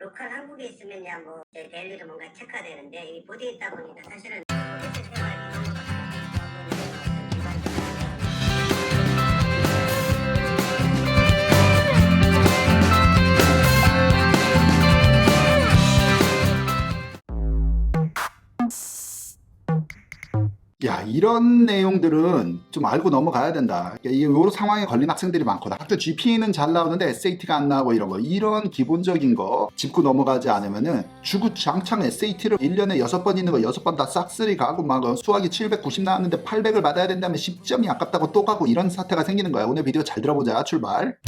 로컬 한국에 있으면 야 뭐 이제 델리로 뭔가 체크가 되는데 이 보디에 있다 보니까 사실은 야 이런 내용들은 좀 알고 넘어가야 된다. 이게 요런 상황에 걸린 학생들이 많거든. 학교 GP는 잘 나오는데 SAT가 안 나오고 이런 거. 이런 기본적인 거 짚고 넘어가지 않으면은 주구장창 SAT를 1년에 6번 있는 거 6번 다 싹쓸이 가고 막 수학이 790 나왔는데 800을 받아야 된다면 10점이 아깝다고 또 가고 이런 사태가 생기는 거야. 오늘 비디오 잘 들어보자. 출발.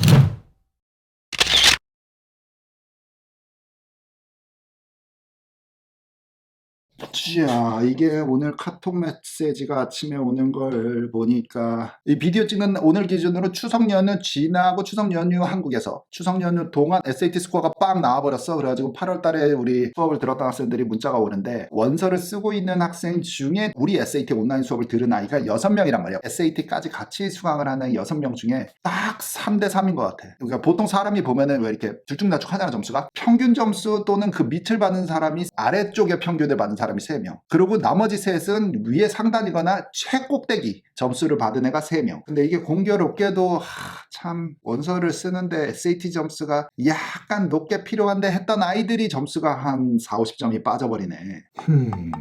자, 이게 오늘 카톡 메시지가 아침에 오는 걸 보니까 이 비디오 찍는 오늘 기준으로 추석 연휴 지나고 추석 연휴 한국에서 추석 연휴 동안 SAT 스코어가 빵 나와버렸어. 그래가지고 8월 달에 우리 수업을 들었던 학생들이 문자가 오는데 원서를 쓰고 있는 학생 중에 우리 SAT 온라인 수업을 들은 아이가 6명이란 말이야. SAT까지 같이 수강을 하는 6명 중에 딱 3대 3인 것 같아. 그러니까 보통 사람이 보면은 왜 이렇게 들쭉날쭉 하잖아 점수가. 평균 점수 또는 그 밑을 받는 사람이 아래쪽에 평균을 받는 사람이 3명. 그리고 나머지 셋은 위에 상단이거나 최꼭대기 점수를 받은 애가 3명. 근데 이게 공교롭게도 하, 참 원서를 쓰는데 SAT 점수가 약간 높게 필요한데 했던 아이들이 점수가 한 4, 50점이 빠져버리네. 흠.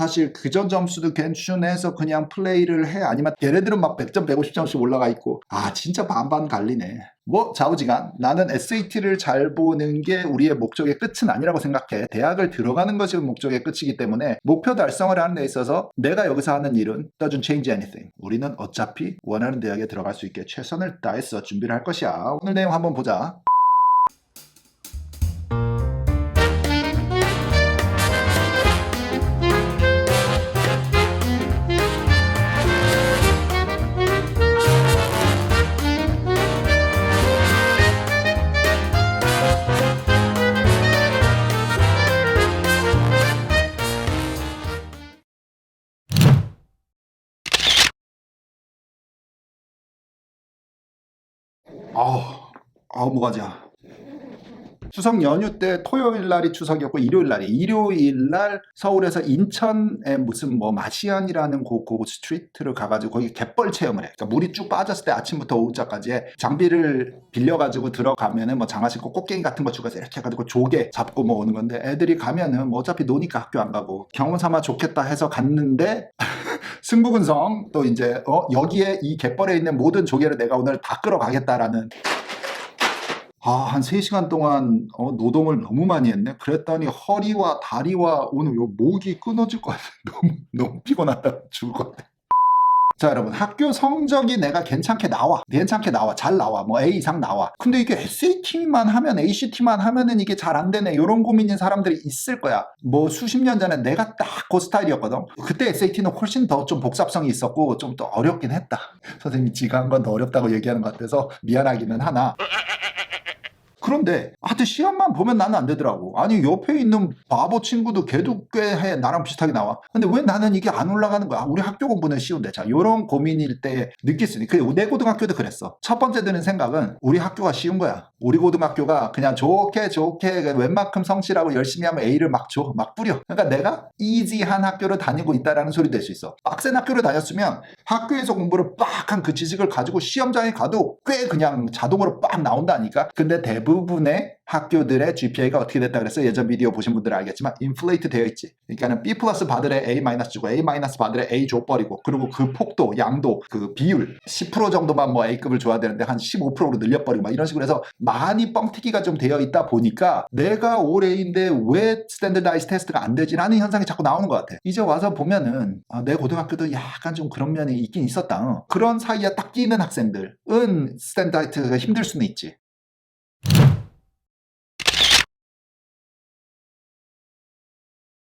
사실 그전 점수도 괜찮해서 그냥 플레이를 해. 아니면 얘네들은 막 100점 150점씩 올라가 있고. 아 진짜 반반 갈리네. 뭐 좌우지간. 나는 SAT를 잘 보는 게 우리의 목적의 끝은 아니라고 생각해. 대학을 들어가는 것이 목적의 끝이기 때문에 목표 달성을 하는 데 있어서 내가 여기서 하는 일은 doesn't change anything. 우리는 어차피 원하는 대학에 들어갈 수 있게 최선을 다해서 준비를 할 것이야. 오늘 내용 한번 보자 아우, 아우 뭐가지야. 추석 연휴 때 토요일 날이 추석이었고 일요일 날이 일요일 날 서울에서 인천에 무슨 뭐 마시안이라는 그, 그 스트리트를 가가지고 거기 갯벌 체험을 해. 그러니까 물이 쭉 빠졌을 때 아침부터 오후까지 장비를 빌려가지고 들어가면은 뭐 장화 신고 꽃게임 같은 거 주고 이렇게 해가지고 조개 잡고 뭐 오는 건데 애들이 가면은 뭐 어차피 노니까 학교 안 가고 경험 삼아 좋겠다 해서 갔는데 승부근성 또 이제 어 여기에 이 갯벌에 있는 모든 조개를 내가 오늘 다 끌어가겠다라는 아, 한 3시간 동안 어, 노동을 너무 많이 했네. 그랬더니 허리와 다리와 오늘 요 목이 끊어질 것 같아. 너무 너무 피곤하다. 죽을 것 같아. 자, 여러분. 학교 성적이 내가 괜찮게 나와. 괜찮게 나와. 잘 나와. 뭐 A 이상 나와. 근데 이게 SAT만 하면 ACT만 하면은 이게 잘 안 되네. 이런 고민인 사람들이 있을 거야. 뭐 수십 년 전에 내가 딱 그 스타일이었거든. 그때 SAT는 훨씬 더 좀 복잡성이 있었고 좀 더 어렵긴 했다. 선생님이 지가 한 건 더 어렵다고 얘기하는 것 같아서 미안하기는 하나. 그런데 하여튼 시험만 보면 나는 안 되더라고. 아니 옆에 있는 바보 친구도 걔도 꽤 해. 나랑 비슷하게 나와. 근데 왜 나는 이게 안 올라가는 거야? 우리 학교 공부는 쉬운데. 자, 요런 고민일 때 느낄 수 있는. 그내 고등학교도 그랬어. 첫 번째 드는 생각은 우리 학교가 쉬운 거야. 우리 고등학교가 그냥 좋게 좋게 웬만큼 성실하고 열심히 하면 A를 막 줘. 막 뿌려. 그러니까 내가 이지한 학교를 다니고 있다라는 소리 될 수 있어. 빡센 학교를 다녔으면 학교에서 공부를 빡 한 그 지식을 가지고 시험장에 가도 꽤 그냥 자동으로 빡 나온다니까. 근데 대부분 의 학교들의 GPA가 어떻게 됐다 그랬어? 예전 비디오 보신 분들은 알겠지만 인플레이트 되어 있지. 그러니까는 B 플러스 받으래 A 마이너스 주고 A 마이너스 받으래 A 줘버리고 그리고 그 폭도 양도 그 비율 10% 정도만 뭐 A급을 줘야 되는데 한 15%로 늘려버리고 막 이런 식으로 해서 많이 뻥튀기가 좀 되어 있다 보니까 내가 올 A인데 왜 스탠더다이즈 테스트가 안 되지 라는 현상이 자꾸 나오는 것 같아. 이제 와서 보면은 아, 내 고등학교도 약간 좀 그런 면이 있긴 있었다. 어. 그런 사이에 딱 끼는 학생들은 스탠다이트가 힘들 수는 있지.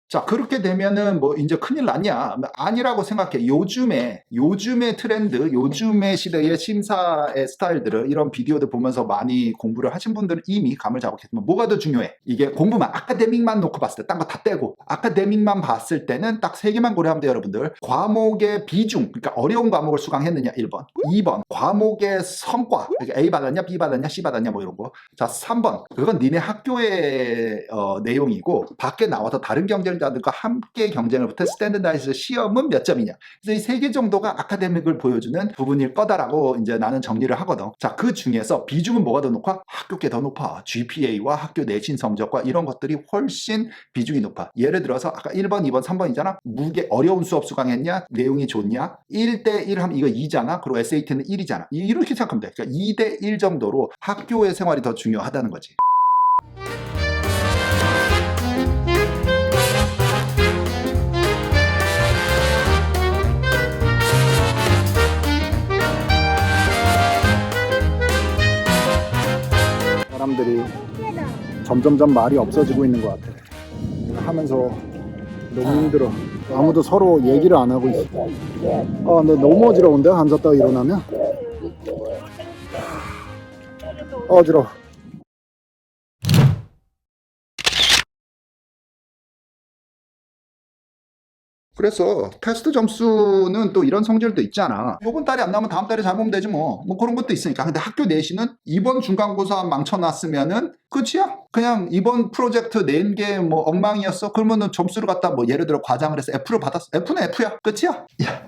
자, 그렇게 되면은 뭐 이제 큰일 났냐? 아니라고 생각해. 요즘에, 요즘의 트렌드, 요즘의 시대의 심사의 스타일들을 이런 비디오들 보면서 많이 공부를 하신 분들은 이미 감을 잡았겠지만 뭐가 더 중요해? 이게 공부만, 아카데믹만 놓고 봤을 때, 딴 거 다 떼고, 아카데믹만 봤을 때는 딱 세 개만 고려하면 돼요, 여러분들. 과목의 비중, 그러니까 어려운 과목을 수강했느냐, 1번. 2번, 과목의 성과, 그러니까 A 받았냐, B 받았냐, C 받았냐, 뭐 이런 거. 자, 3번, 그건 니네 학교의 어, 내용이고, 밖에 나와서 다른 경쟁자 들과 함께 경쟁을 붙은 스탠드다이즈 시험은 몇 점이냐. 그래서 이 세 개 정도가 아카데믹을 보여주는 부분일 거다라고 이제 나는 정리를 하거든. 자, 그 중에서 비중은 뭐가 더 높아? 학교께 더 높아. GPA와 학교 내신 성적과 이런 것들이 훨씬 비중이 높아. 예를 들어서 아까 1번, 2번, 3번이잖아. 무게 어려운 수업 수강했냐? 내용이 좋냐? 1대 1 하면 이거 2잖아. 그리고 SAT는 1이잖아. 이렇게 생각하면 돼. 그러니까 2대 1 정도로 학교의 생활이 더 중요하다는 거지. 사람들이 점점점 말이 없어지고 있는 것 같아. 하면서 너무 힘들어. 아무도 서로 얘기를 안 하고 있어. 아, 근데 너무 어지러운데? 앉았다가 일어나면? 아, 어지러워. 그래서 테스트 점수는 또 이런 성질도 있잖아. 이번 달에 안 나오면 다음 달에 잘 보면 되지 뭐. 뭐 그런 것도 있으니까. 근데 학교 내신은 이번 중간고사 망쳐놨으면은 끝이야. 그냥 이번 프로젝트 낸 게 뭐 엉망이었어. 그러면은 점수를 갖다 뭐 예를 들어 과장을 해서 F를 받았어. F는 F야. 끝이야. 야,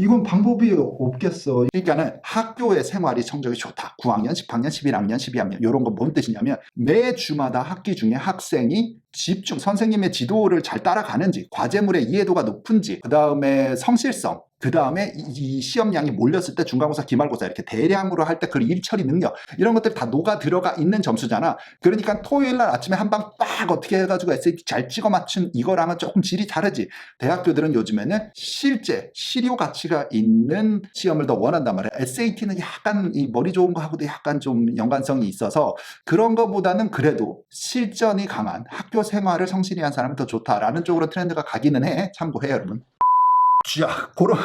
이건 방법이 없겠어. 그러니까는 학교의 생활이 성적이 좋다. 9학년, 10학년, 11학년, 12학년 이런 거뭔 뜻이냐면 매 주마다 학기 중에 학생이 집중, 선생님의 지도를 잘 따라가는지, 과제물의 이해도가 높은지, 그 다음에 성실성, 그 다음에 이, 이 시험량이 몰렸을 때 중간고사, 기말고사 이렇게 대량으로 할 때 그 일처리 능력 이런 것들이 다 녹아 들어가 있는 점수잖아. 그러니까 토요일 날 아침에 한 방 빡 어떻게 해가지고 SAT 잘 찍어 맞춘 이거랑은 조금 질이 다르지. 대학교들은 요즘에는 실제 실효 가치가 있는 시험을 더 원한단 말이야. SAT는 약간 이 머리 좋은 거 하고도 약간 좀 연관성이 있어서 그런 거보다는 그래도 실전이 강한 학교 생활을 성실히 한 사람이 더 좋다라는 쪽으로 트렌드가 가기는 해. 참고해 여러분. 자, 그런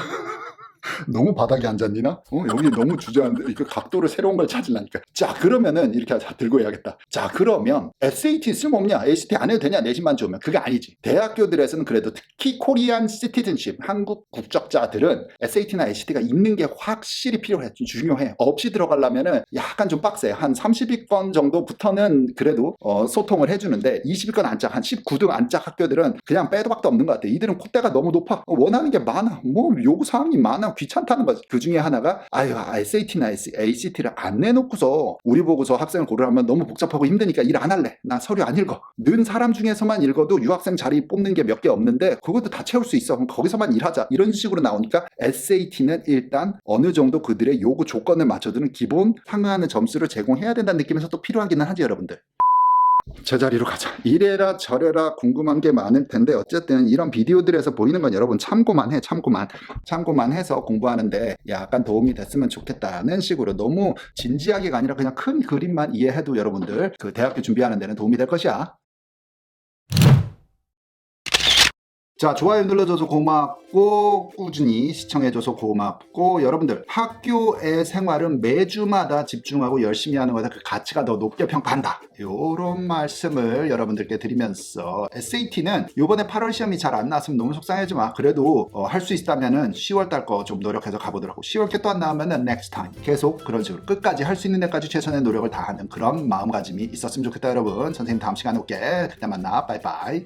너무 바닥에 앉았니 나? 어, 여기 너무 주저앉는데 이거 각도를 새로운 걸 찾으려니까. 자, 그러면은 이렇게 하자. 들고 해야겠다. 자, 그러면 SAT 쓸모없냐? ACT 안 해도 되냐? 내신만 좋으면 그게 아니지. 대학교들에서는 그래도 특히 코리안 시티즌십 한국 국적자들은 SAT나 ACT가 있는 게 확실히 필요해. 중요해. 없이 들어가려면은 약간 좀 빡세. 한 30위권 정도부터는 그래도 어, 소통을 해주는데 20위권 안짝, 한 19등 안짝 학교들은 그냥 빼도 박도 없는 것 같아. 이들은 콧대가 너무 높아. 어, 원하는 게 많아. 뭐 요구 사항이 많아. 귀찮다는 거지. 그 중에 하나가 아유 SAT나 ACT를 안 내놓고서 우리 보고서 학생을 고르라면 너무 복잡하고 힘드니까 일 안 할래. 나 서류 안 읽어. 는 사람 중에서만 읽어도 유학생 자리 뽑는 게 몇 개 없는데 그것도 다 채울 수 있어. 그럼 거기서만 일하자. 이런 식으로 나오니까 SAT는 일단 어느 정도 그들의 요구 조건을 맞춰주는 기본 상응하는 점수를 제공해야 된다는 느낌에서 또 필요하기는 하지 여러분들. 제자리로 가자. 이래라 저래라 궁금한 게 많을 텐데 어쨌든 이런 비디오들에서 보이는 건 여러분 참고만 해, 참고만. 참고만 해서 공부하는데 약간 도움이 됐으면 좋겠다는 식으로 너무 진지하게가 아니라 그냥 큰 그림만 이해해도 여러분들 그 대학교 준비하는 데는 도움이 될 것이야. 자, 좋아요 눌러줘서 고맙고, 꾸준히 시청해줘서 고맙고, 여러분들, 학교의 생활은 매주마다 집중하고 열심히 하는 것에 그 가치가 더 높게 평가한다. 요런 말씀을 여러분들께 드리면서, SAT는 요번에 8월 시험이 잘 안 나왔으면 너무 속상하지만, 그래도 할수 있다면은 10월 달 거 좀 노력해서 가보더라고. 10월 게 또 안 나오면은 next time. 계속 그런 식으로 끝까지 할 수 있는 데까지 최선의 노력을 다하는 그런 마음가짐이 있었으면 좋겠다, 여러분. 선생님 다음 시간에 올게. 그때 만나. 빠이빠이.